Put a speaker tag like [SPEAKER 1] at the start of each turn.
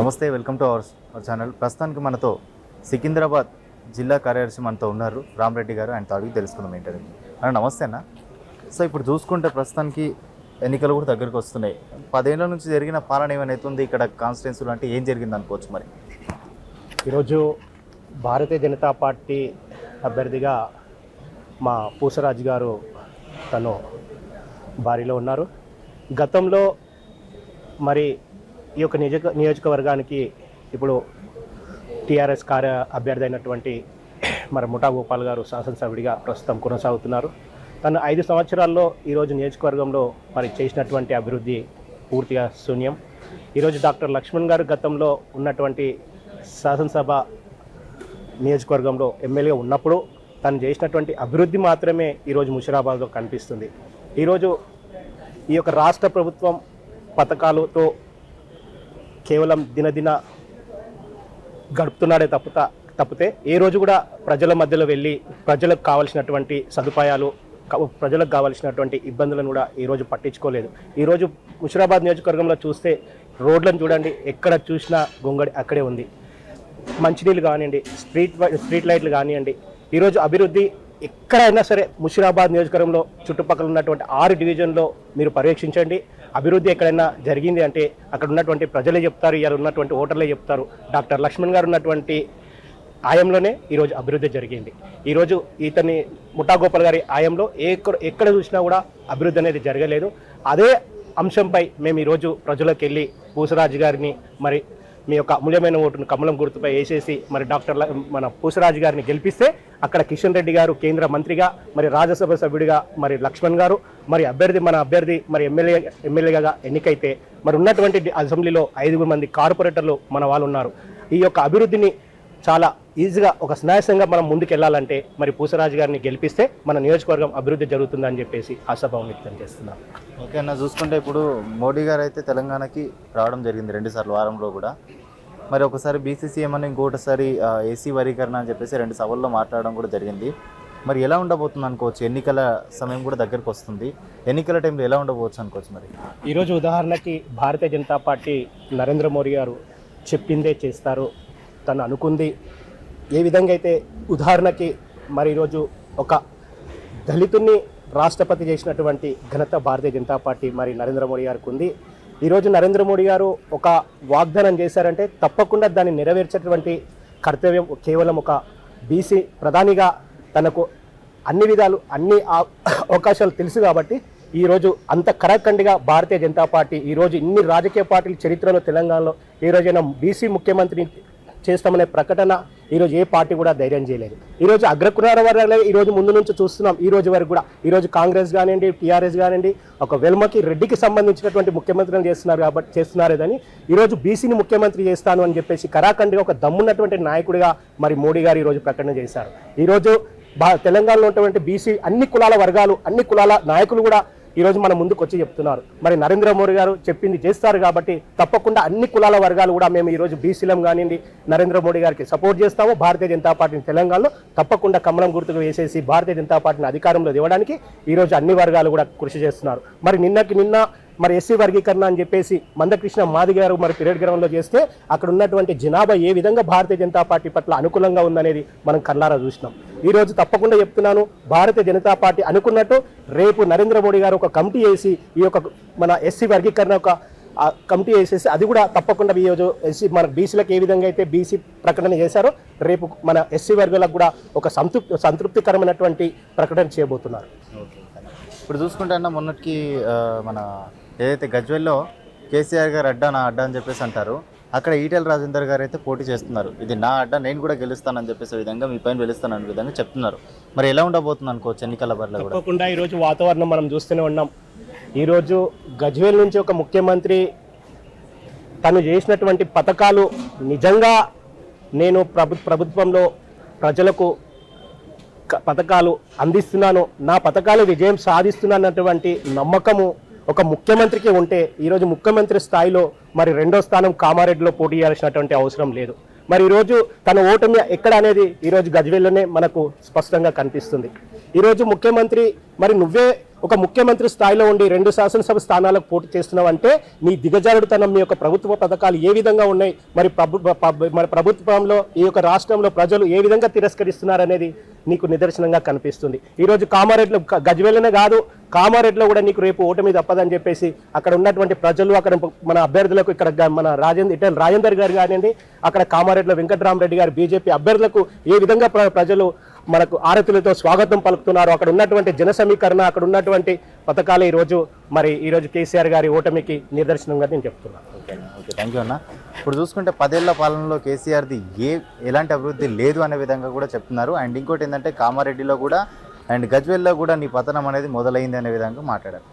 [SPEAKER 1] నమస్తే. Welcome to our our channel. ప్రస్తుతానికి మనతో సికింద్రాబాద్ జిల్లా కార్యదర్శి మనతో ఉన్నారు రామరెడ్డి గారు. ఆయనతో అడిగి తెలుసుకుందాం ఏంటది అన్న నమస్తే అన్న. సో ఇప్పుడు చూసుకుంటే ప్రస్తుతానికి ఎన్నికలు కూడా దగ్గరికి వస్తున్నాయి. పదేళ్ళ నుంచి జరిగిన పాలన ఏమైనా అవుతుంది ఇక్కడ కాన్స్టిట్యున్సీలు అంటే ఏం జరిగింది అనుకోవచ్చు మరి?
[SPEAKER 2] ఈరోజు భారతీయ జనతా పార్టీ అభ్యర్థిగా మా పూసరాజు గారు తను బారిలో ఉన్నారు. గతంలో మరి ఈ యొక్క నియోజక నియోజకవర్గానికి ఇప్పుడు టీఆర్ఎస్ కార్య అభ్యర్థి అయినటువంటి మరి ముఠా గోపాల్ గారు శాసనసభ్యుడిగా ప్రస్తుతం కొనసాగుతున్నారు. తను ఐదు సంవత్సరాల్లో ఈరోజు నియోజకవర్గంలో మరి చేసినటువంటి అభివృద్ధి పూర్తిగా శూన్యం. ఈరోజు డాక్టర్ లక్ష్మణ్ గారు గతంలో ఉన్నటువంటి శాసనసభ నియోజకవర్గంలో ఎమ్మెల్యేగా ఉన్నప్పుడు తను చేసినటువంటి అభివృద్ధి మాత్రమే ఈరోజు ముషిరాబాద్లో కనిపిస్తుంది. ఈరోజు ఈ యొక్క రాష్ట్ర ప్రభుత్వం పథకాలతో కేవలం దినదిన గడుపుతున్నాడే తప్పుత తప్పితే ఏ రోజు కూడా ప్రజల మధ్యలో వెళ్ళి ప్రజలకు కావాల్సినటువంటి సదుపాయాలు ప్రజలకు కావాల్సినటువంటి ఇబ్బందులను కూడా ఈరోజు పట్టించుకోలేదు. ఈరోజు ముషిరాబాద్ నియోజకవర్గంలో చూస్తే రోడ్లను చూడండి ఎక్కడ చూసినా గొంగడి అక్కడే ఉంది. మంచినీళ్ళు కానివ్వండి స్ట్రీట్ స్ట్రీట్ లైట్లు కానివ్వండి ఈరోజు అభివృద్ధి ఎక్కడైనా సరే ముషిరాబాద్ నియోజకవర్గంలో చుట్టుపక్కల ఉన్నటువంటి ఆరు డివిజన్లో మీరు పర్యవేక్షించండి. అభివృద్ధి ఎక్కడైనా జరిగింది అంటే అక్కడ ఉన్నటువంటి ప్రజలే చెప్తారు ఇలా ఉన్నటువంటి ఓటర్లే చెప్తారు. డాక్టర్ లక్ష్మణ్ గారు ఉన్నటువంటి ఆయంలోనే ఈరోజు అభివృద్ధి జరిగింది. ఈరోజు ఇతని ముఠా గోపాల్ గారి ఆయంలో ఎక్కడ ఎక్కడ చూసినా కూడా అభివృద్ధి అనేది జరగలేదు. అదే అంశంపై మేము ఈరోజు ప్రజలకు వెళ్ళి పూసరాజు గారిని మరి మీ యొక్క అమూల్యమైన ఓటును కమలం గుర్తుపై వేసేసి మరి డాక్టర్ మన పూసరాజు గారిని గెలిపిస్తే అక్కడ కిషన్ రెడ్డి గారు కేంద్ర మంత్రిగా మరి రాజ్యసభ సభ్యుడిగా మరి లక్ష్మణ్ గారు మరి అభ్యర్థి మన అభ్యర్థి మరి ఎమ్మెల్యే ఎమ్మెల్యేగా ఎన్నికైతే మరి ఉన్నటువంటి అసెంబ్లీలో ఐదుగురు మంది కార్పొరేటర్లు మన వాళ్ళు ఉన్నారు. ఈ యొక్క అభివృద్ధిని చాలా ఈజీగా ఒక స్నాయసంగా మనం ముందుకు వెళ్ళాలంటే మరి పూసరాజు గారిని గెలిపిస్తే మన నియోజకవర్గం అభివృద్ధి జరుగుతుందని చెప్పేసి ఆశాభావం వ్యక్తం చేస్తున్నాం.
[SPEAKER 1] ఓకే అన్న చూసుకుంటే ఇప్పుడు మోడీ గారు అయితే తెలంగాణకి రావడం జరిగింది రెండుసార్లు వారంలో కూడా. మరి ఒకసారి బీసీసీ ఏమన్నా ఇంకోటిసారి ఏసీ వర్గీకరణ అని చెప్పేసి రెండు సభల్లో మాట్లాడడం కూడా జరిగింది. మరి ఎలా ఉండబోతుంది అనుకోవచ్చు? ఎన్నికల సమయం కూడా దగ్గరకు వస్తుంది. ఎన్నికల టైంలో ఎలా ఉండబోవచ్చు అనుకోవచ్చు మరి?
[SPEAKER 2] ఈరోజు ఉదాహరణకి భారతీయ జనతా పార్టీ నరేంద్ర మోడీ గారు చెప్పిందే చేస్తారు. తను అనుకుంది. ఏ విధంగా అయితే ఉదాహరణకి మరి ఈరోజు ఒక దళితుని రాష్ట్రపతి చేసినటువంటి ఘనత భారతీయ జనతా పార్టీ మరి నరేంద్ర మోడీ గారికి ఉంది. ఈరోజు నరేంద్ర మోడీ గారు ఒక వాగ్దానం చేశారంటే తప్పకుండా దాన్ని నెరవేర్చేటువంటి కర్తవ్యం కేవలం ఒక బీసీ ప్రధానిగా తనకు అన్ని విధాలు అన్ని అవకాశాలు తెలుసు కాబట్టి ఈరోజు అంత కరాఖండిగా భారతీయ జనతా పార్టీ ఈరోజు ఇన్ని రాజకీయ పార్టీల చరిత్రలో తెలంగాణలో ఏ రోజైనా బీసీ ముఖ్యమంత్రిని చేస్తామనే ప్రకటన ఈరోజు ఏ పార్టీ కూడా ధైర్యం చేయలేదు. ఈరోజు అగ్రకులాల వర్గాలే ఈరోజు ముందు నుంచి చూస్తున్నాం. ఈ రోజు వరకు కూడా. ఈరోజు కాంగ్రెస్ కానివ్వండి టీఆర్ఎస్ కానివ్వండి ఒక వెల్మకి రెడ్డికి సంబంధించినటువంటి ముఖ్యమంత్రిని చేస్తున్నారు కాబట్టి చేస్తున్నారేదని ఈరోజు బీసీని ముఖ్యమంత్రి చేస్తాను అని చెప్పేసి కరాఖండ్గా ఒక దమ్మున్నటువంటి నాయకుడిగా మరి మోడీ గారు ఈరోజు ప్రకటన చేశారు. ఈరోజు బా తెలంగాణలో ఉన్నటువంటి బీసీ అన్ని కులాల వర్గాలు అన్ని కులాల నాయకులు కూడా ఈరోజు మన ముందుకు వచ్చి చెప్తున్నారు. మరి నరేంద్ర మోడీ గారు చెప్పింది చేస్తారు కాబట్టి తప్పకుండా అన్ని కులాల వర్గాలు కూడా మేము ఈరోజు బీసీలం కానివ్వండి నరేంద్ర మోడీ గారికి సపోర్ట్ చేస్తాము. భారతీయ జనతా పార్టీని తెలంగాణలో తప్పకుండా కమలం గుర్తుకు వేసేసి భారతీయ జనతా పార్టీని అధికారంలో దివడానికి ఈరోజు అన్ని వర్గాలు కూడా కృషి చేస్తున్నారు. మరి నిన్నకి నిన్న మరి ఎస్సీ వర్గీకరణ అని చెప్పేసి మందకృష్ణ మాది గారు మరి పిరియడ్ గ్రౌండ్లో చేస్తే అక్కడ ఉన్నటువంటి జనాభా ఏ విధంగా భారతీయ జనతా పార్టీ పట్ల అనుకూలంగా ఉందనేది మనం కళ్ళారా చూసినాం. ఈరోజు తప్పకుండా చెప్తున్నాను భారతీయ జనతా పార్టీ అనుకున్నట్టు రేపు నరేంద్ర మోడీ గారు ఒక కమిటీ వేసి ఈ యొక్క మన ఎస్సీ వర్గీకరణ ఒక కమిటీ వేసేసి అది కూడా తప్పకుండా ఈ రోజు ఎస్సీ మన బీసీలకు ఏ విధంగా అయితే బీసీ ప్రకటన చేశారో రేపు మన ఎస్సీ వర్గాలకు కూడా ఒక సంతృప్తి సంతృప్తికరమైనటువంటి ప్రకటన చేయబోతున్నారు.
[SPEAKER 1] ఇప్పుడు చూసుకుంటే అన్న మొన్నటికి మన ఏదైతే గజ్వెల్లో కేసీఆర్ గారు అడ్డా నా అడ్డా అని చెప్పేసి అంటారు అక్కడ ఈటెల రాజేందర్ గారు అయితే పోటీ చేస్తున్నారు. ఇది నా అడ్డ నేను కూడా గెలుస్తానని చెప్పేసి విధంగా మీ పైన గెలుస్తానని విధంగా చెప్తున్నారు. మరి ఎలా ఉండబోతుంది అనుకోవచ్చు ఎన్నికల బరిలో
[SPEAKER 2] తప్పకుండా ఈరోజు వాతావరణం మనం చూస్తూనే ఉన్నాం. ఈరోజు గజ్వేల్ నుంచి ఒక ముఖ్యమంత్రి తను చేసినటువంటి పథకాలు నిజంగా నేను ప్రభు ప్రభుత్వంలో ప్రజలకు పథకాలు అందిస్తున్నాను. నా పథకాలు విజయం సాధిస్తున్నానటువంటి నమ్మకము ఒక ముఖ్యమంత్రికి ఉంటే ఈరోజు ముఖ్యమంత్రి స్థాయిలో మరి రెండో స్థానం కామారెడ్డిలో పోటీ చేయాల్సినటువంటి అవసరం లేదు. మరి ఈరోజు తన ఓటమి ఎక్కడ అనేది ఈరోజు గజ్వేల్లోనే మనకు స్పష్టంగా కనిపిస్తుంది. ఈరోజు ముఖ్యమంత్రి మరి నువ్వే ఒక ముఖ్యమంత్రి స్థాయిలో ఉండి రెండు శాసనసభ స్థానాలకు పోటీ చేస్తున్నావు అంటే నీ దిగజారుడుతనం మీ యొక్క ప్రభుత్వ పథకాలు ఏ విధంగా ఉన్నాయి? మరి ప్రభు మరి ప్రభుత్వంలో ఈ యొక్క రాష్ట్రంలో ప్రజలు ఏ విధంగా తిరస్కరిస్తున్నారనేది నీకు నిదర్శనంగా కనిపిస్తుంది. ఈరోజు కామారెడ్డిలో గ- గజ్వేలనే కాదు కామారెడ్డిలో కూడా నీకు రేపు ఓటమి తప్పదని చెప్పేసి అక్కడ ఉన్నటువంటి ప్రజలు అక్కడ మన అభ్యర్థులకు ఇక్కడ మన రాజేంద్ర ఇటల్ రాజేందర్ గారు కానివ్వండి అక్కడ కామారెడ్డిలో వెంకటరామరెడ్డి గారు బీజేపీ అభ్యర్థులకు ఏ విధంగా ప్ర- ప్రజలు మనకు ఆరతులతో స్వాగతం పలుకుతున్నారు. అక్కడ ఉన్నటువంటి జన సమీకరణ అక్కడ ఉన్నటువంటి పథకాలు ఈరోజు మరి ఈరోజు కేసీఆర్ గారి ఓటమికి నిదర్శనంగా నేను చెప్తున్నాను
[SPEAKER 1] ఓకే ఓకే థ్యాంక్ యూ అన్న. ఇప్పుడు చూసుకుంటే పదేళ్ళ పాలనలో కేసీఆర్ది ఏ ఎలాంటి అభివృద్ధి లేదు అనే విధంగా కూడా చెప్తున్నారు. అండ్ ఇంకోటి ఏంటంటే కామారెడ్డిలో కూడా అండ్ గజ్వేల్లో కూడా నీ పతనం అనేది మొదలైంది అనే విధంగా మాట్లాడారు.